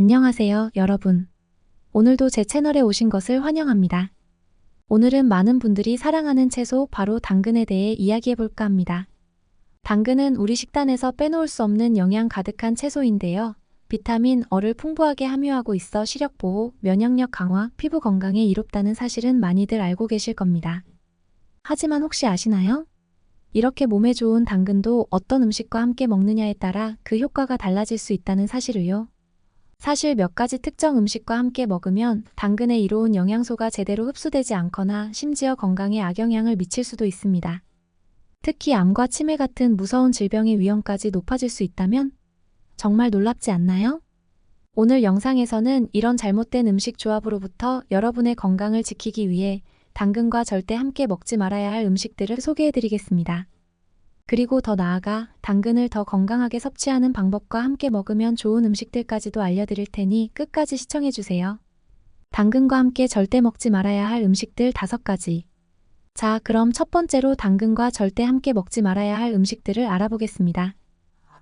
안녕하세요, 여러분. 오늘도 제 채널에 오신 것을 환영합니다. 오늘은 많은 분들이 사랑하는 채소 바로 당근에 대해 이야기해 볼까 합니다. 당근은 우리 식단에서 빼놓을 수 없는 영양 가득한 채소인데요. 비타민, 어를 풍부하게 함유하고 있어 시력 보호, 면역력 강화, 피부 건강에 이롭다는 사실은 많이들 알고 계실 겁니다. 하지만 혹시 아시나요? 이렇게 몸에 좋은 당근도 어떤 음식과 함께 먹느냐에 따라 그 효과가 달라질 수 있다는 사실을요. 사실 몇 가지 특정 음식과 함께 먹으면 당근에 이로운 영양소가 제대로 흡수되지 않거나 심지어 건강에 악영향을 미칠 수도 있습니다. 특히 암과 치매 같은 무서운 질병의 위험까지 높아질 수 있다면 정말 놀랍지 않나요? 오늘 영상에서는 이런 잘못된 음식 조합으로부터 여러분의 건강을 지키기 위해 당근과 절대 함께 먹지 말아야 할 음식들을 소개해 드리겠습니다. 그리고 더 나아가 당근을 더 건강하게 섭취하는 방법과 함께 먹으면 좋은 음식들까지도 알려드릴 테니 끝까지 시청해주세요. 당근과 함께 절대 먹지 말아야 할 음식들 다섯 가지. 자, 그럼 첫 번째로 당근과 절대 함께 먹지 말아야 할 음식들을 알아보겠습니다.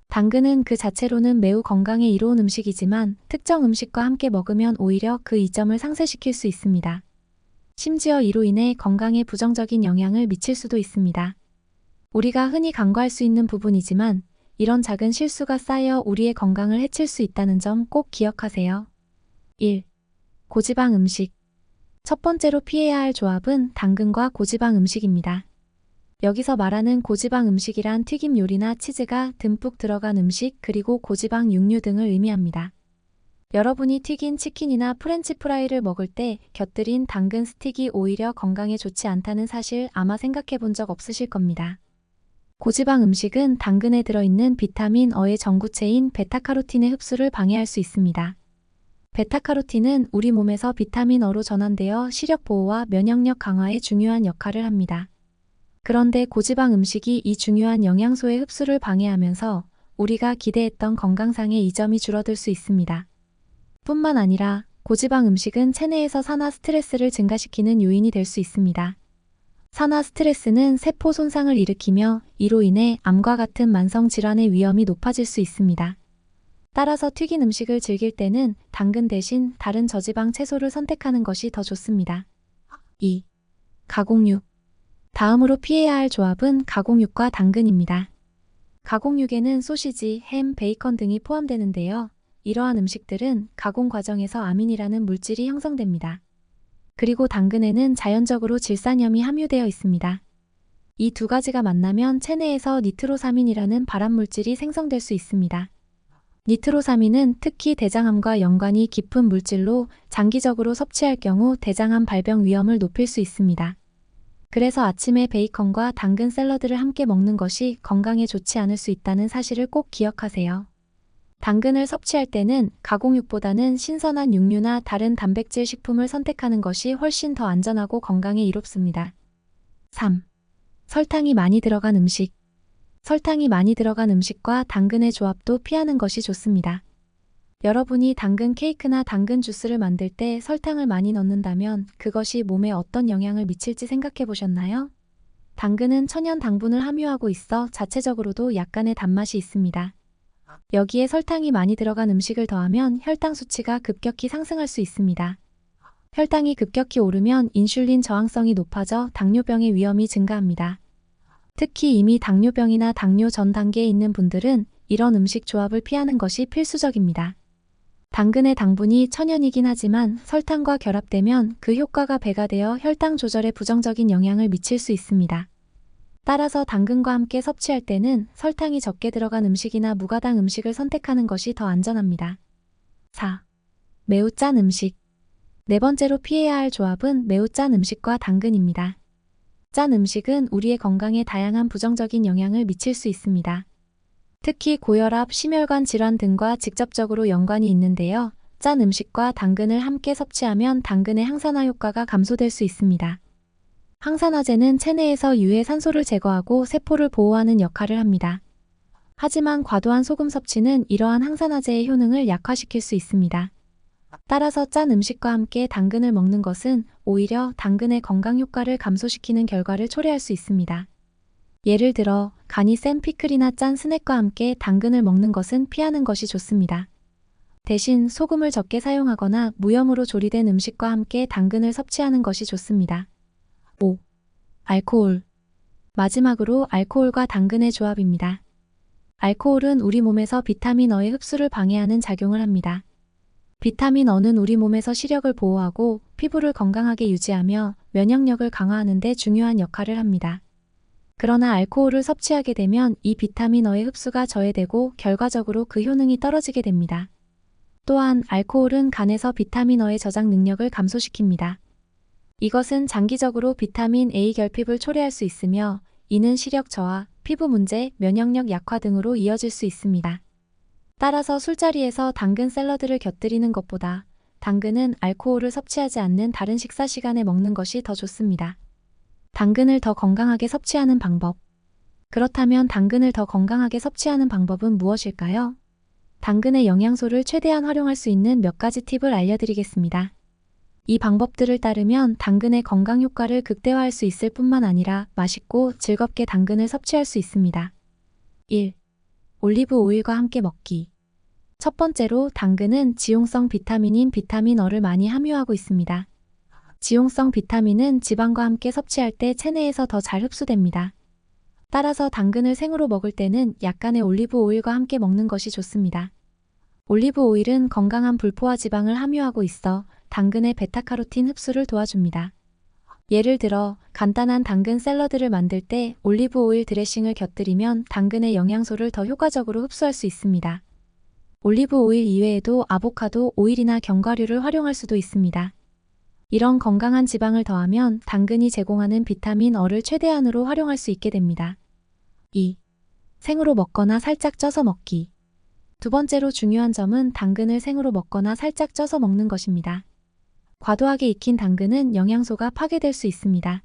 당근은 그 자체로는 매우 건강에 이로운 음식이지만 특정 음식과 함께 먹으면 오히려 그 이점을 상쇄시킬 수 있습니다. 심지어 이로 인해 건강에 부정적인 영향을 미칠 수도 있습니다. 우리가 흔히 간과할 수 있는 부분이지만 이런 작은 실수가 쌓여 우리의 건강을 해칠 수 있다는 점 꼭 기억하세요. 1. 고지방 음식. 첫 번째로 피해야 할 조합은 당근과 고지방 음식입니다. 여기서 말하는 고지방 음식이란 튀김 요리나 치즈가 듬뿍 들어간 음식 그리고 고지방 육류 등을 의미합니다. 여러분이 튀긴 치킨이나 프렌치 프라이를 먹을 때 곁들인 당근 스틱이 오히려 건강에 좋지 않다는 사실 아마 생각해 본 적 없으실 겁니다. 고지방 음식은 당근에 들어있는 비타민 어의 전구체인 베타카로틴의 흡수를 방해할 수 있습니다. 베타카로틴은 우리 몸에서 비타민 어로 전환되어 시력 보호와 면역력 강화에 중요한 역할을 합니다. 그런데 고지방 음식이 이 중요한 영양소의 흡수를 방해하면서 우리가 기대했던 건강상의 이점이 줄어들 수 있습니다. 뿐만 아니라 고지방 음식은 체내에서 산화 스트레스를 증가시키는 요인이 될 수 있습니다. 산화 스트레스는 세포 손상을 일으키며 이로 인해 암과 같은 만성 질환의 위험이 높아질 수 있습니다. 따라서 튀긴 음식을 즐길 때는 당근 대신 다른 저지방 채소를 선택하는 것이 더 좋습니다. 2. 가공육. 다음으로 피해야 할 조합은 가공육과 당근입니다. 가공육에는 소시지, 햄, 베이컨 등이 포함되는데요. 이러한 음식들은 가공 과정에서 아민이라는 물질이 형성됩니다. 그리고 당근에는 자연적으로 질산염이 함유되어 있습니다. 이 두 가지가 만나면 체내에서 니트로사민이라는 발암물질이 생성될 수 있습니다. 니트로사민은 특히 대장암과 연관이 깊은 물질로 장기적으로 섭취할 경우 대장암 발병 위험을 높일 수 있습니다. 그래서 아침에 베이컨과 당근 샐러드를 함께 먹는 것이 건강에 좋지 않을 수 있다는 사실을 꼭 기억하세요. 당근을 섭취할 때는 가공육보다는 신선한 육류나 다른 단백질 식품을 선택하는 것이 훨씬 더 안전하고 건강에 이롭습니다. 3. 설탕이 많이 들어간 음식. 설탕이 많이 들어간 음식과 당근의 조합도 피하는 것이 좋습니다. 여러분이 당근 케이크나 당근 주스를 만들 때 설탕을 많이 넣는다면 그것이 몸에 어떤 영향을 미칠지 생각해 보셨나요? 당근은 천연 당분을 함유하고 있어 자체적으로도 약간의 단맛이 있습니다. 여기에 설탕이 많이 들어간 음식을 더하면 혈당 수치가 급격히 상승할 수 있습니다. 혈당이 급격히 오르면 인슐린 저항성이 높아져 당뇨병의 위험이 증가합니다. 특히 이미 당뇨병이나 당뇨 전 단계에 있는 분들은 이런 음식 조합을 피하는 것이 필수적입니다. 당근의 당분이 천연이긴 하지만 설탕과 결합되면 그 효과가 배가 되어 혈당 조절에 부정적인 영향을 미칠 수 있습니다. 따라서 당근과 함께 섭취할 때는 설탕이 적게 들어간 음식이나 무가당 음식을 선택하는 것이 더 안전합니다. 4. 매우 짠 음식. 네 번째로 피해야 할 조합은 매우 짠 음식과 당근입니다. 짠 음식은 우리의 건강에 다양한 부정적인 영향을 미칠 수 있습니다. 특히 고혈압, 심혈관 질환 등과 직접적으로 연관이 있는데요. 짠 음식과 당근을 함께 섭취하면 당근의 항산화 효과가 감소될 수 있습니다. 항산화제는 체내에서 유해 산소를 제거하고 세포를 보호하는 역할을 합니다. 하지만 과도한 소금 섭취는 이러한 항산화제의 효능을 약화시킬 수 있습니다. 따라서 짠 음식과 함께 당근을 먹는 것은 오히려 당근의 건강 효과를 감소시키는 결과를 초래할 수 있습니다. 예를 들어 간이 센 피클이나 짠 스낵과 함께 당근을 먹는 것은 피하는 것이 좋습니다. 대신 소금을 적게 사용하거나 무염으로 조리된 음식과 함께 당근을 섭취하는 것이 좋습니다. 5. 알코올. 마지막으로 알코올과 당근의 조합입니다. 알코올은 우리 몸에서 비타민 어의 흡수를 방해하는 작용을 합니다. 비타민 어는 우리 몸에서 시력을 보호하고 피부를 건강하게 유지하며 면역력을 강화하는 데 중요한 역할을 합니다. 그러나 알코올을 섭취하게 되면 이 비타민 어의 흡수가 저해되고 결과적으로 그 효능이 떨어지게 됩니다. 또한 알코올은 간에서 비타민 어의 저장 능력을 감소시킵니다. 이것은 장기적으로 비타민 A 결핍을 초래할 수 있으며 이는 시력 저하, 피부 문제, 면역력 약화 등으로 이어질 수 있습니다. 따라서 술자리에서 당근 샐러드를 곁들이는 것보다 당근은 알코올을 섭취하지 않는 다른 식사 시간에 먹는 것이 더 좋습니다. 당근을 더 건강하게 섭취하는 방법. 그렇다면 당근을 더 건강하게 섭취하는 방법은 무엇일까요? 당근의 영양소를 최대한 활용할 수 있는 몇 가지 팁을 알려드리겠습니다. 이 방법들을 따르면 당근의 건강 효과를 극대화할 수 있을 뿐만 아니라 맛있고 즐겁게 당근을 섭취할 수 있습니다. 1. 올리브 오일과 함께 먹기. 첫 번째로 당근은 지용성 비타민인 비타민 어를 많이 함유하고 있습니다. 지용성 비타민은 지방과 함께 섭취할 때 체내에서 더 잘 흡수됩니다. 따라서 당근을 생으로 먹을 때는 약간의 올리브 오일과 함께 먹는 것이 좋습니다. 올리브 오일은 건강한 불포화 지방을 함유하고 있어 당근의 베타카로틴 흡수를 도와줍니다. 예를 들어 간단한 당근 샐러드를 만들 때 올리브 오일 드레싱을 곁들이면 당근의 영양소를 더 효과적으로 흡수할 수 있습니다. 올리브 오일 이외에도 아보카도 오일이나 견과류를 활용할 수도 있습니다. 이런 건강한 지방을 더하면 당근이 제공하는 비타민 어를 최대한으로 활용할 수 있게 됩니다. 2. 생으로 먹거나 살짝 쪄서 먹기. 두 번째로 중요한 점은 당근을 생으로 먹거나 살짝 쪄서 먹는 것입니다. 과도하게 익힌 당근은 영양소가 파괴될 수 있습니다.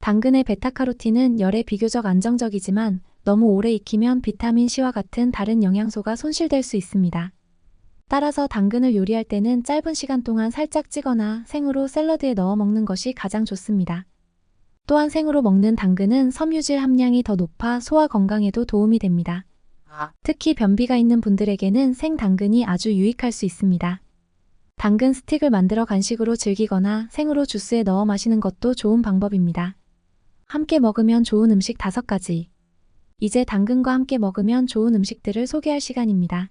당근의 베타카로틴은 열에 비교적 안정적이지만 너무 오래 익히면 비타민 C와 같은 다른 영양소가 손실될 수 있습니다. 따라서 당근을 요리할 때는 짧은 시간 동안 살짝 찌거나 생으로 샐러드에 넣어 먹는 것이 가장 좋습니다. 또한 생으로 먹는 당근은 섬유질 함량이 더 높아 소화 건강에도 도움이 됩니다. 특히 변비가 있는 분들에게는 생 당근이 아주 유익할 수 있습니다. 당근 스틱을 만들어 간식으로 즐기거나 생으로 주스에 넣어 마시는 것도 좋은 방법입니다. 함께 먹으면 좋은 음식 5가지. 이제 당근과 함께 먹으면 좋은 음식들을 소개할 시간입니다.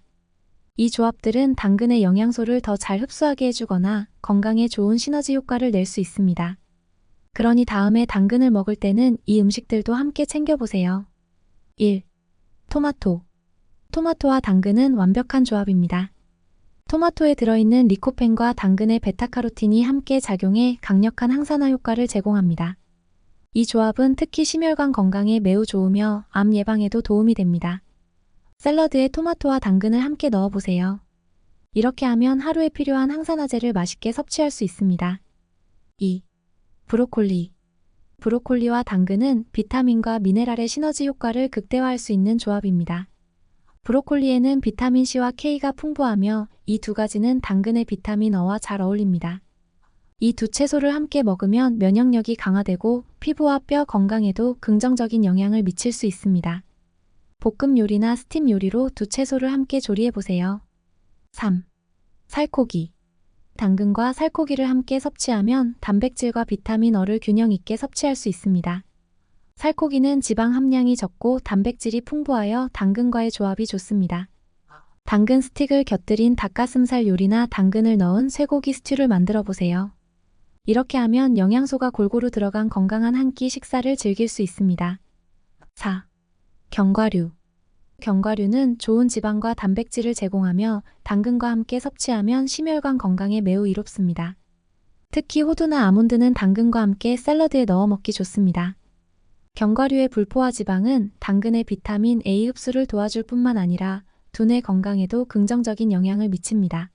이 조합들은 당근의 영양소를 더 잘 흡수하게 해주거나 건강에 좋은 시너지 효과를 낼 수 있습니다. 그러니 다음에 당근을 먹을 때는 이 음식들도 함께 챙겨보세요. 1. 토마토. 토마토와 당근은 완벽한 조합입니다. 토마토에 들어있는 리코펜과 당근의 베타카로틴이 함께 작용해 강력한 항산화 효과를 제공합니다. 이 조합은 특히 심혈관 건강에 매우 좋으며 암 예방에도 도움이 됩니다. 샐러드에 토마토와 당근을 함께 넣어보세요. 이렇게 하면 하루에 필요한 항산화제를 맛있게 섭취할 수 있습니다. 2. 브로콜리. 브로콜리와 당근은 비타민과 미네랄의 시너지 효과를 극대화할 수 있는 조합입니다. 브로콜리에는 비타민C와 K가 풍부하며 이 두 가지는 당근의 비타민 어와 잘 어울립니다. 이 두 채소를 함께 먹으면 면역력이 강화되고 피부와 뼈 건강에도 긍정적인 영향을 미칠 수 있습니다. 볶음 요리나 스팀 요리로 두 채소를 함께 조리해 보세요. 3. 살코기. 당근과 살코기를 함께 섭취하면 단백질과 비타민 어를 균형 있게 섭취할 수 있습니다. 살코기는 지방 함량이 적고 단백질이 풍부하여 당근과의 조합이 좋습니다. 당근 스틱을 곁들인 닭가슴살 요리나 당근을 넣은 쇠고기 스튜를 만들어 보세요. 이렇게 하면 영양소가 골고루 들어간 건강한 한 끼 식사를 즐길 수 있습니다. 4. 견과류. 견과류는 좋은 지방과 단백질을 제공하며 당근과 함께 섭취하면 심혈관 건강에 매우 이롭습니다. 특히 호두나 아몬드는 당근과 함께 샐러드에 넣어 먹기 좋습니다. 견과류의 불포화 지방은 당근의 비타민 A 흡수를 도와줄 뿐만 아니라 두뇌 건강에도 긍정적인 영향을 미칩니다.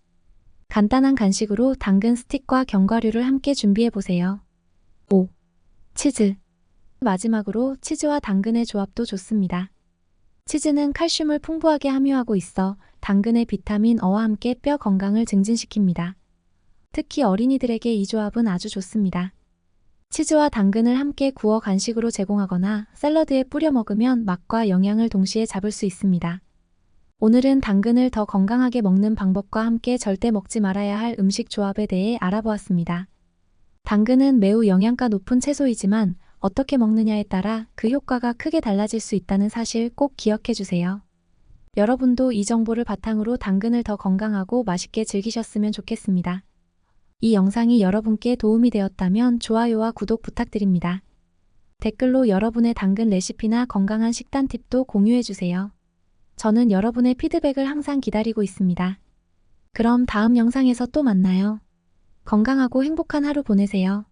간단한 간식으로 당근 스틱과 견과류를 함께 준비해 보세요. 5. 치즈. 마지막으로 치즈와 당근의 조합도 좋습니다. 치즈는 칼슘을 풍부하게 함유하고 있어 당근의 비타민 어와 함께 뼈 건강을 증진시킵니다. 특히 어린이들에게 이 조합은 아주 좋습니다. 치즈와 당근을 함께 구워 간식으로 제공하거나 샐러드에 뿌려 먹으면 맛과 영양을 동시에 잡을 수 있습니다. 오늘은 당근을 더 건강하게 먹는 방법과 함께 절대 먹지 말아야 할 음식 조합에 대해 알아보았습니다. 당근은 매우 영양가 높은 채소이지만 어떻게 먹느냐에 따라 그 효과가 크게 달라질 수 있다는 사실 꼭 기억해 주세요. 여러분도 이 정보를 바탕으로 당근을 더 건강하고 맛있게 즐기셨으면 좋겠습니다. 이 영상이 여러분께 도움이 되었다면 좋아요와 구독 부탁드립니다. 댓글로 여러분의 당근 레시피나 건강한 식단 팁도 공유해 주세요. 저는 여러분의 피드백을 항상 기다리고 있습니다. 그럼 다음 영상에서 또 만나요. 건강하고 행복한 하루 보내세요.